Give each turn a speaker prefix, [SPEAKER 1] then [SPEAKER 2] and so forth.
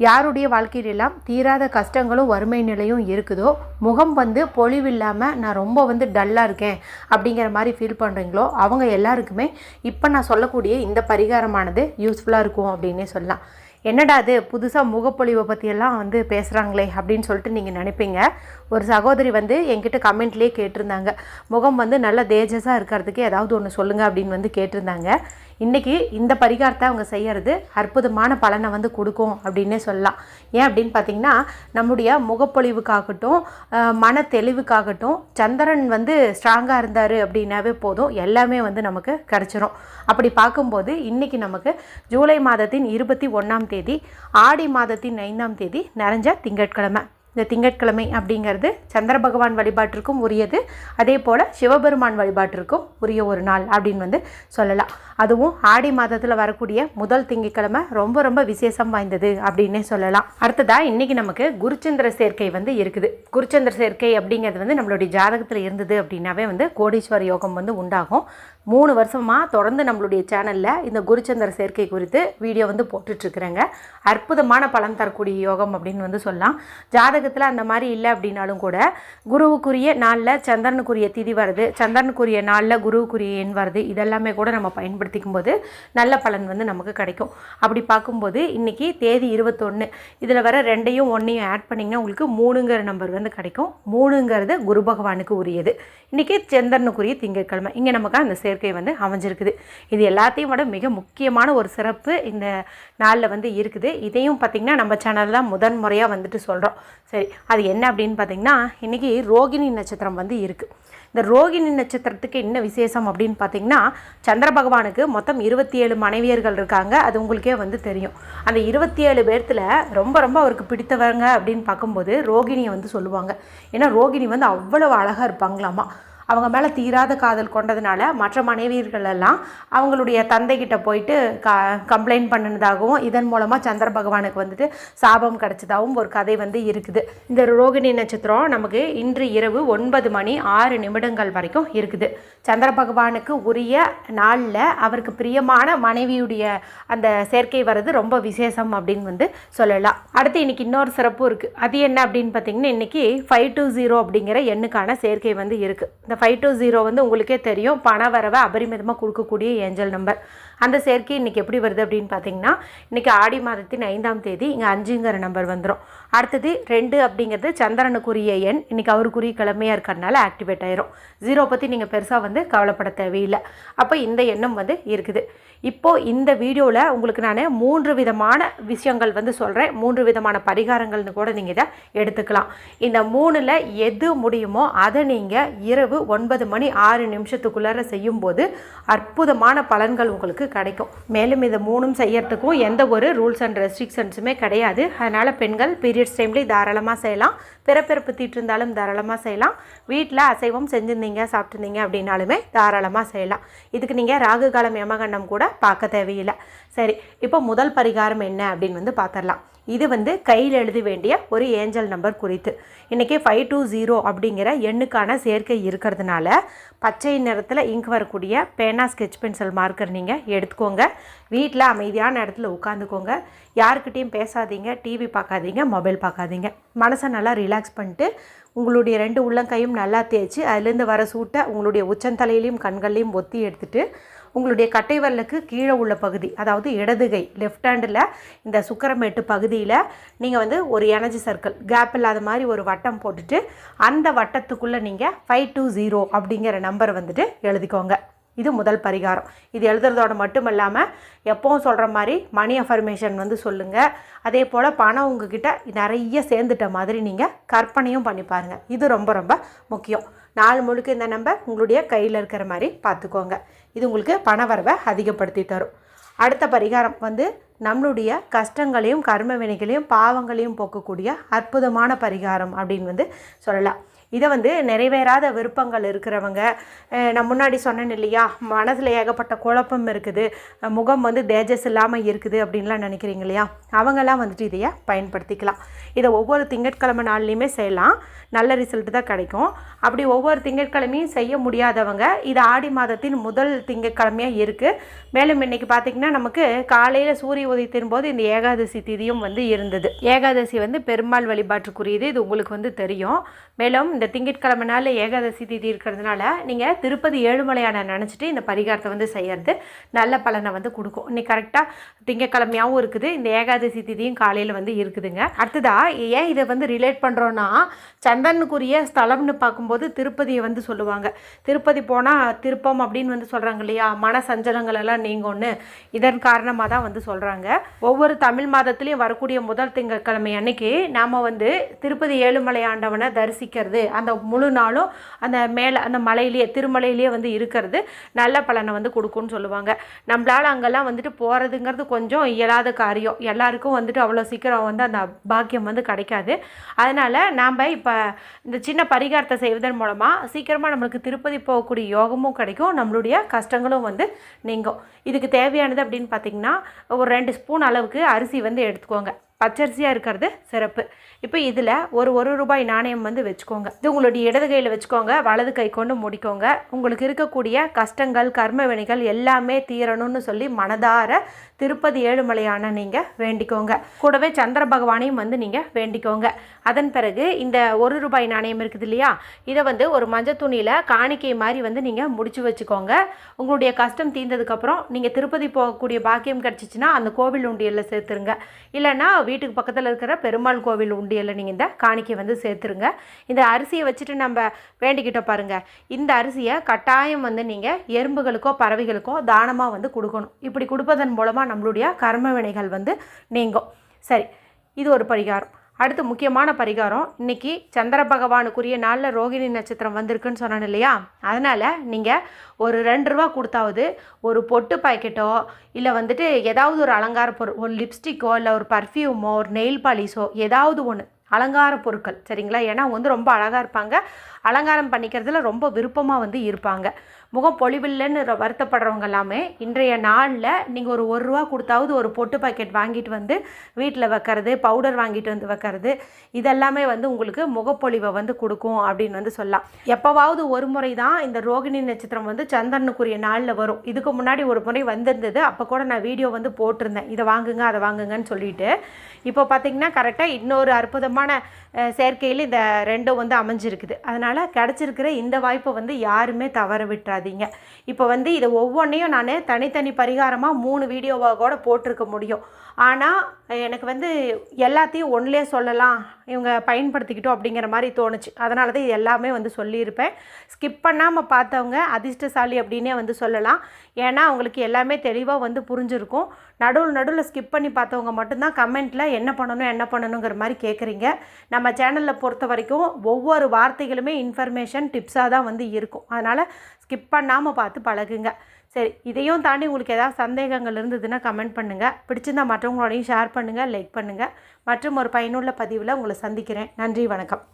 [SPEAKER 1] யாருடைய வாழ்க்கையிலெல்லாம் தீராத கஷ்டங்களும் வறுமை நிலையும் இருக்குதோ முகம் வந்து பொழிவில்லாமல் நான் ரொம்ப வந்து டல்லாக இருக்கேன் அப்படிங்கிற மாதிரி ஃபீல் பண்ணுறீங்களோ அவங்க எல்லாருக்குமே இப்போ நான் சொல்லக்கூடிய இந்த பரிகாரமானது யூஸ்ஃபுல்லாக இருக்கும் அப்படின்னே சொல்லலாம். என்னடா அது புதுசாக முகப்பொழிவை பற்றியெல்லாம் வந்து பேசுகிறாங்களே அப்படின்னு சொல்லிட்டு நீங்கள் நினைப்பீங்க. ஒரு சகோதரி வந்து என்கிட்ட கமெண்ட்லேயே கேட்டிருந்தாங்க. முகம் வந்து நல்ல தேஜஸாக இருக்கிறதுக்கு ஏதாவது ஒன்று சொல்லுங்கள் அப்படின்னு வந்து கேட்டிருந்தாங்க. இன்றைக்கி இந்த பரிகாரத்தை அவங்க செய்கிறது அற்புதமான பலனை வந்து கொடுக்கும் அப்படின்னே சொல்லலாம். ஏன் அப்படின்னு பார்த்தீங்கன்னா நம்முடைய முகப்பொழிவுக்காகட்டும் மன தெளிவுக்காகட்டும் சந்திரன் வந்து ஸ்ட்ராங்காக இருந்தார் அப்படின்னாவே போதும். எல்லாமே வந்து நமக்கு கிடச்சிரும். அப்படி பார்க்கும்போது இன்றைக்கி நமக்கு ஜூலை மாதத்தின் இருபத்தி ஒன்றாம் தேதி ஆடி மாதத்தின் ஐந்தாம் தேதி நிறைஞ்ச திங்கட்கிழமை. இந்த திங்கட்கிழமை அப்படிங்கிறது சந்திர பகவான் வழிபாட்டிற்கும் உரியது. அதே போல் சிவபெருமான் வழிபாட்டிற்கும் உரிய ஒரு நாள் அப்படின்னு வந்து சொல்லலாம். அதுவும் ஆடி மாதத்தில் வரக்கூடிய முதல் திங்கட்கிழமை ரொம்ப ரொம்ப விசேஷம் வாய்ந்தது அப்படின்னே சொல்லலாம். அடுத்ததாக இன்றைக்கி நமக்கு குருச்சந்திர சேர்க்கை வந்து இருக்குது. குருச்சந்திர சேர்க்கை அப்படிங்கிறது வந்து நம்மளுடைய ஜாதகத்தில் இருந்தது அப்படின்னாவே வந்து கோடீஸ்வர யோகம் வந்து உண்டாகும். மூணு வருஷமாக தொடர்ந்து நம்மளுடைய சேனலில் இந்த குருச்சந்திர சேர்க்கை குறித்து வீடியோ வந்து போட்டுட்ருக்குறேங்க. அற்புதமான பலன் தரக்கூடிய யோகம் அப்படின்னு வந்து சொல்லலாம். ஜாதகத்தில் அந்த மாதிரி இல்லை அப்படின்னாலும் கூட குருவுக்குரிய நாளில் சந்திரனுக்குரிய திதி வருது சந்திரனுக்குரிய நாளில் குருவுக்குரிய எண் வருது இதெல்லாமே கூட நம்ம பயன்படுத்திக்கும் போது நல்ல பலன் வந்து நமக்கு கிடைக்கும். அப்படி பார்க்கும்போது இன்றைக்கி தேதி இருபத்தொன்று இதில் வர ரெண்டையும் ஒன்றையும் ஆட் பண்ணிங்கன்னா உங்களுக்கு மூணுங்கிற நம்பர் வந்து கிடைக்கும். மூணுங்கிறது குரு பகவானுக்கு உரியது. இன்றைக்கி சந்திரனுக்குரிய திங்கட்கிழமை. இங்கே நமக்கு அந்த சேர்க்கை வந்து அமைஞ்சிருக்குது. இது எல்லாத்தையும் விட மிக முக்கியமான ஒரு சிறப்பு இந்த நாளில் வந்து இருக்குது. இதையும் பார்த்திங்கன்னா நம்ம சேனல் தான் முதன் முறையாக வந்துட்டு சொல்கிறோம் சரி அது என்ன அப்படின்னு பார்த்தீங்கன்னா இன்றைக்கி ரோகிணி நட்சத்திரம் வந்து இருக்குது இந்த ரோகிணி நட்சத்திரத்துக்கு என்ன விசேஷம் அப்படின்னு பார்த்தீங்கன்னா சந்திர பகவானுக்கு மொத்தம் இருபத்தி ஏழு மனைவியர்கள் இருக்காங்க. அது உங்களுக்கே வந்து தெரியும். அந்த இருபத்தி ஏழு பேர்த்தில் ரொம்ப ரொம்ப அவருக்கு பிடித்தவங்க அப்படின்னு பார்க்கும்போது ரோகிணியை வந்து சொல்லுவாங்க. ஏன்னா ரோகிணி வந்து அவ்வளவு அழகாக இருப்பாங்களாமா. அவங்க மேலே தீராத காதல் கொண்டதுனால மற்ற மனைவியர்கள் எல்லாம் அவங்களுடைய தந்தைகிட்ட போயிட்டு க கம்ப்ளைண்ட் பண்ணினதாகவும் இதன் மூலமாக சந்திர பகவானுக்கு வந்துட்டு சாபம் கிடச்சதாகவும் ஒரு கதை வந்து இருக்குது. இந்த ரோகிணி நட்சத்திரம் நமக்கு இன்று இரவு ஒன்பது மணி ஆறு நிமிடங்கள் வரைக்கும் இருக்குது. சந்திர பகவானுக்கு உரிய நாளில் அவருக்கு பிரியமான மனைவியுடைய அந்த சேர்க்கை வர்றது ரொம்ப விசேஷம் அப்படின்னு வந்து சொல்லலாம். அடுத்து இன்னைக்கு இன்னொரு சிறப்பு இருக்குது அது என்ன அப்படின்னு பார்த்தீங்கன்னா இன்னைக்கு ஃபைவ் டூ ஜீரோ அப்படிங்கிற எண்ணுக்கான சேர்க்கை வந்து இருக்குது இந்த ஃபைவ் டூ ஜீரோ வந்து உங்களுக்கே தெரியும். பண வரவை அபரிமிதமாக கொடுக்கக்கூடிய ஏஞ்சல் நம்பர் அந்த சேர்க்கை இன்றைக்கி எப்படி வருது அப்படின்னு பார்த்தீங்கன்னா இன்றைக்கி ஆடி மாதத்தின் ஐந்தாம் தேதி இங்கே அஞ்சுங்கிற நம்பர் வந்துடும் அடுத்தது ரெண்டு அப்படிங்கிறது சந்திரனுக்குரிய எண். இன்றைக்கி அவருக்குரிய கிழமையாக இருக்கிறதுனால ஆக்டிவேட் ஆயிரும். ஜீரோ பற்றி நீங்கள் பெருசாக வந்து கவலைப்பட தேவையில்லை. அப்போ இந்த எண்ணம் வந்து இருக்குது. இப்போது இந்த வீடியோவில் உங்களுக்கு நான் மூன்று விதமான விஷயங்கள் வந்து சொல்கிறேன் மூன்று விதமான பரிகாரங்கள்னு கூட நீங்கள் இதை எடுத்துக்கலாம். இந்த மூணில் எது முடியுமோ அதை நீங்கள் இரவு ஒன்பது மணி ஆறு நிமிஷத்துக்குள்ளார செய்யும்போது அற்புதமான பலன்கள் உங்களுக்கு கிடைக்கும். மேலும் இதை மூணும் செய்யறதுக்கும் எந்த ஒரு ரூல்ஸ் அண்ட் ரெஸ்ட்ரிக்ஷன்ஸுமே கிடையாது. அதனால் பெண்கள் பீரியட்ஸ் டைம்லேயும் தாராளமாக செய்யலாம். பிறப்பிறப்பு தீட்டு இருந்தாலும் தாராளமாக செய்யலாம். வீட்டில் அசைவம் செஞ்சுருந்தீங்க சாப்பிட்ருந்தீங்க அப்படின்னாலுமே தாராளமாக செய்யலாம். இதுக்கு நீங்கள் ராகு காலம் யமகண்டம் கூட பார்க்க தேவையில்லை. சரி இப்போ முதல் பரிகாரம் என்ன அப்படின்னு வந்து பார்த்துடலாம். இது வந்து கையில் எழுத வேண்டிய ஒரு ஏஞ்சல் நம்பர் குறித்து. இன்றைக்கி ஃபைவ் டூ ஜீரோ அப்படிங்கிற எண்ணுக்கான சேர்க்கை இருக்கிறதுனால பச்சை நிறத்தில் இங்க் வரக்கூடிய பேனா ஸ்கெட்ச் பென்சில் மார்க்கர் நீங்கள் எடுத்துக்கோங்க. வீட்டில் அமைதியான இடத்துல உட்காந்துக்கோங்க. யாருக்கிட்டேயும் பேசாதீங்க டிவி பார்க்காதீங்க மொபைல் பார்க்காதீங்க. மனசை நல்லா ரிலாக்ஸ் பண்ணிட்டு உங்களுடைய ரெண்டு உள்ளங்கையும் நல்லா தேய்ச்சி அதுலேருந்து வர சூட்டை உங்களுடைய உச்சந்தலையிலையும் கண்கள்லையும் ஒத்தி எடுத்துகிட்டு உங்களுடைய கட்டை வரலுக்கு கீழே உள்ள பகுதி அதாவது இடதுகை லெஃப்ட் ஹேண்டில் இந்த சுக்கரமேட்டு பகுதியில் நீங்கள் வந்து ஒரு எனர்ஜி சர்க்கிள் கேப் இல்லாத மாதிரி ஒரு வட்டம் போட்டுட்டு அந்த வட்டத்துக்குள்ளே நீங்கள் ஃபைவ் டூ ஜீரோ அப்படிங்கிற நம்பர் வந்துட்டு எழுதிக்கோங்க. இது முதல் பரிகாரம். இது எழுதுறதோட மட்டும் இல்லாமல் எப்பவும் சொல்கிற மாதிரி மணி அஃபர்மேஷன் வந்து சொல்லுங்கள் அதே போல் பணம் உங்ககிட்ட நிறைய சேர்ந்துட்ட மாதிரி நீங்கள் கற்பனையும் பண்ணி பாருங்கள் இது ரொம்ப ரொம்ப முக்கியம். நாள் முழுக்க இந்த நம்பர் உங்களுடைய கையில் இருக்கிற மாதிரி பார்த்துக்கோங்க இது உங்களுக்கு பண வரவை அதிகப்படுத்தி தரும். அடுத்த பரிகாரம் வந்து நம்மளுடைய கஷ்டங்களையும் கர்ம வினைகளையும் பாவங்களையும் போக்கக்கூடிய அற்புதமான பரிகாரம் அப்படின்னு வந்து சொல்லலாம். இதை வந்து நிறைவேறாத விருப்பங்கள் இருக்கிறவங்க நான் முன்னாடி சொன்னேன் இல்லையா மனசில் ஏகப்பட்ட குழப்பம் இருக்குது முகம் வந்து தேஜஸ் இல்லாமல் இருக்குது அப்படின்லாம் நினைக்கிறீங்க இல்லையா அவங்கெல்லாம் வந்துட்டு இதைய பயன்படுத்திக்கலாம். இதை ஒவ்வொரு திங்கட்கிழமை நாள்லையுமே செய்யலாம். நல்ல ரிசல்ட் தான் கிடைக்கும். அப்படி ஒவ்வொரு திங்கட்கிழமையும் செய்ய முடியாதவங்க இது ஆடி மாதத்தின் முதல் திங்கட்கிழமையாக இருக்குது மேலும் இன்னைக்கு பார்த்திங்கன்னா நமக்கு காலையில் சூரிய உதயத்தின் போது இந்த ஏகாதசி திதியும் வந்து இருந்தது. ஏகாதசி வந்து பெருமாள் வழிபாட்டுக்குரியது. இது உங்களுக்கு வந்து தெரியும். மேலும் இந்த திங்கட்கிழமை நாள் ஏகாதசி திதி இருக்கிறதுனால நீங்கள் திருப்பதி ஏழுமலையான நினச்சிட்டு இந்த பரிகாரத்தை வந்து செய்யறது நல்ல பலனை வந்து கொடுக்கும். இன்னைக்கு கரெக்டாக திங்கட்கிழமையாகவும் இருக்குது. இந்த ஏகாதசி திதியும் காலையில் வந்து இருக்குதுங்க. அடுத்ததா ஏன் இதை வந்து ரிலேட் பண்ணுறோன்னா சந்தனுக்குரிய ஸ்தலம்னு பார்க்கும்போது திருப்பதியை வந்து சொல்லுவாங்க. திருப்பதி போனால் திருப்பம் அப்படின்னு வந்து சொல்கிறாங்க இல்லையா? மன சஞ்சலங்கள் எல்லாம் நீங்கன்னு இதன் காரணமாக தான் வந்து சொல்கிறாங்க ஒவ்வொரு தமிழ் மாதத்துலேயும் வரக்கூடிய முதல் திங்கட்கிழமை அன்னைக்கு நாம் வந்து திருப்பதி ஏழுமலை ஆண்டவனை தரிசிக்கிறது. அந்த முழு நாளும் அந்த மேலே அந்த மலையிலேயே திருமலையிலேயே வந்து இருக்கிறது. நல்ல பலனை வந்து கொடுக்கும்னு சொல்லுவாங்க. நம்மளால் அங்கெல்லாம் வந்துட்டு போகிறதுங்கிறது கொஞ்சம் இயலாத காரியம். எல்லாருக்கும் வந்துட்டு அவ்வளோ சீக்கிரம் வந்து அந்த பாக்கியம் வந்து கிடைக்காது. அதனால் நாம் இப்போ இந்த சின்ன பரிகாரத்தை செய்வதன் மூலமாக சீக்கிரமாக நம்மளுக்கு திருப்பதி போகக்கூடிய யோகமும் கிடைக்கும். நம்மளுடைய கஷ்டங்களும் வந்து நீங்கும். இதுக்கு தேவையானது அப்படின்னு பார்த்தீங்கன்னா ஒரு ரெண்டு ஸ்பூன் அளவுக்கு அரிசி வந்து எடுத்துக்கோங்க. பச்சரிசியாக இருக்கிறது சிறப்பு. இப்போ இதில் ஒரு ஒரு ரூபாய் நாணயம் வந்து வச்சுக்கோங்க. இது உங்களுடைய இடது கையில் வச்சுக்கோங்க. வலது கை கொண்டு முடிக்கோங்க. உங்களுக்கு இருக்கக்கூடிய கஷ்டங்கள் கர்ம வினைகள் எல்லாமே தீரணும்னு சொல்லி மனதார திருப்பதி ஏழுமலையான நீங்கள் வேண்டிக்கோங்க. கூடவே சந்திர பகவானையும் வந்து நீங்கள் வேண்டிக்கோங்க. அதன் பிறகு இந்த ஒரு ரூபாய் நாணயம் இருக்குது இல்லையா? இதை வந்து ஒரு மஞ்சள் துணியில் காணிக்கை மாதிரி வந்து நீங்கள் முடிச்சு வச்சுக்கோங்க. உங்களுடைய கஷ்டம் தீர்ந்ததுக்கப்புறம் நீங்கள் திருப்பதி போகக்கூடிய பாக்கியம் கிடச்சிச்சின்னா அந்த கோவில் உண்டியலில் சேர்த்துருங்க. இல்லைன்னா வீட்டுக்கு பக்கத்தில் இருக்கிற பெருமாள் கோவில் உண்டியலில் நீங்கள் இந்த காணிக்கை வந்து சேர்த்துருங்க. இந்த அரிசியை வச்சுட்டு நம்ம வேண்டிக்கிட்டோம் பாருங்கள் இந்த அரிசியை கட்டாயம் வந்து நீங்கள் எறும்புகளுக்கோ பறவைகளுக்கோ தானமாக வந்து கொடுக்கணும். இப்படி கொடுப்பதன் மூலமாக நம்மளுடைய கர்ம வினைகள் வந்து நீங்கும். சரி இது ஒரு பரிகாரம். அடுத்து முக்கியமான பரிகாரம். இன்றைக்கி சந்திர பகவானுக்குரிய நாளில் ரோகிணி நட்சத்திரம் வந்திருக்குன்னு சொன்னேன் இல்லையா? அதனால் நீங்கள் ஒரு ரெண்டு ரூபா கொடுத்தாவது ஒரு பொட்டு பாக்கெட்டோ இல்லை வந்துட்டு ஏதாவது ஒரு அலங்கார பொருள் ஒரு லிப்ஸ்டிக்கோ இல்லை ஒரு பர்ஃப்யூமோ ஒரு நெயில் பாலிஷோ ஏதாவது ஒன்று அலங்கார பொருட்கள். சரிங்களா? ஏன்னா அவங்க வந்து ரொம்ப அழகாக இருப்பாங்க. அலங்காரம் பண்ணிக்கிறதுல ரொம்ப விருப்பமாக வந்து இருப்பாங்க. முகம் பொலிவில்லைன்னு வருத்தப்படுறவங்க எல்லாமே இன்றைய நாளில் நீங்கள் ஒரு ஒரு ரூபா கொடுத்தாவது ஒரு பொட்டு பாக்கெட் வாங்கிட்டு வந்து வீட்டில் வைக்கிறது பவுடர் வாங்கிட்டு வந்து வைக்கிறது இதெல்லாமே வந்து உங்களுக்கு முகப்பொலிவை வந்து கொடுக்கும் அப்படின்னு வந்து சொல்லலாம். எப்போவாவது ஒரு முறை தான் இந்த ரோகிணி நட்சத்திரம் வந்து சந்திரனுக்குரிய நாளில் வரும். இதுக்கு முன்னாடி ஒரு முறை வந்திருந்தது. அப்போ கூட நான் வீடியோ வந்து போட்டிருந்தேன். இதை வாங்குங்க அதை வாங்குங்கன்னு சொல்லிட்டு. இப்போ பார்த்தீங்கன்னா கரெக்டாக இன்னொரு அற்புதமான செயற்கையில் சேர்க்கையில் இந்த ரெண்டும் வந்து அமைஞ்சிருக்குது. அதனால் கிடச்சிருக்கிற இந்த வாய்ப்பை வந்து யாருமே தவற விட்டுறாதீங்க இப்போ வந்து இதை ஒவ்வொன்றையும் நான் தனித்தனி பரிகாரமாக மூணு வீடியோவாக கூட போட்டிருக்க முடியும். ஆனால் எனக்கு வந்து எல்லாத்தையும் ஒன்றுலே சொல்லலாம் இவங்க பயன்படுத்திக்கிட்டோம் அப்படிங்கிற மாதிரி தோணுச்சு. அதனால தான் எல்லாமே வந்து சொல்லியிருப்பேன். ஸ்கிப் பண்ணாமல் பார்த்தவங்க அதிர்ஷ்டசாலி அப்படின்னே வந்து சொல்லலாம். ஏன்னா அவங்களுக்கு எல்லாமே தெளிவாக வந்து புரிஞ்சிருக்கும். நடுவில் நடுவில் ஸ்கிப் பண்ணி பார்த்தவங்க மட்டும்தான் கமெண்ட்டில் என்ன பண்ணணும் என்ன பண்ணணுங்கிற மாதிரி கேட்குறீங்க நம்ம சேனலில் பொறுத்த வரைக்கும் ஒவ்வொரு வார்த்தைகளுமே இன்ஃபர்மேஷன் டிப்ஸாக தான் வந்து இருக்கும். அதனால் ஸ்கிப் பண்ணாமல் பார்த்து பழகுங்க. சரி இதையும் தாண்டி உங்களுக்கு ஏதாவது சந்தேகங்கள் இருந்ததுன்னா கமெண்ட் பண்ணுங்கள் பிடிச்சிருந்தா மற்றவங்களோடையும் ஷேர் பண்ணுங்கள் லைக் பண்ணுங்கள் மற்றும் ஒரு பயனுள்ள பதிவில் உங்களை சந்திக்கிறேன். நன்றி வணக்கம்.